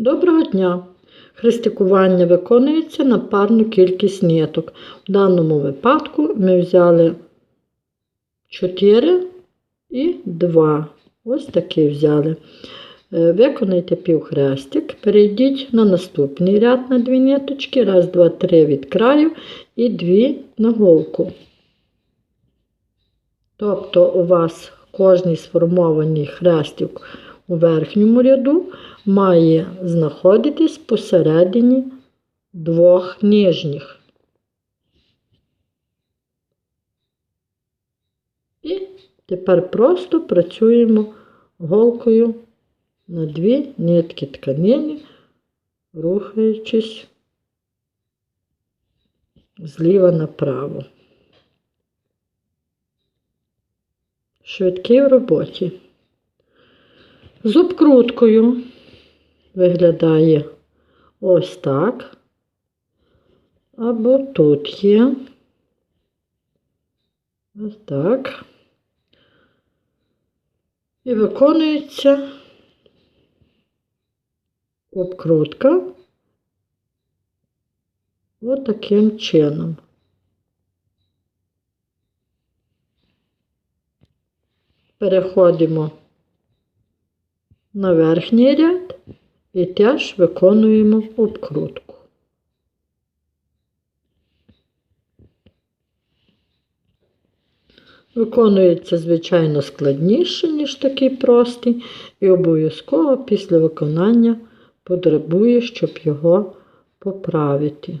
Доброго дня! Хрестикування виконується на парну кількість ниток. В даному випадку ми взяли 4 і 2. Ось такий взяли. Е, Виконайте півхрестик, перейдіть на наступний ряд на дві ниточки. Раз, два, три від краю і дві на голку. Тобто у вас кожний сформований хрестик у верхньому ряду має знаходитись посередині двох нижніх. І тепер просто працюємо голкою на дві нитки тканини, рухаючись зліва направо. Швидкий в роботі. З обкруткою виглядає ось так. Або тут є. Ось так. І виконується обкрутка таким чином. Переходимо на верхній ряд і теж виконуємо обкрутку. Виконується, звичайно, складніше, ніж такий простий, і обов'язково після виконання потребує, щоб його поправити.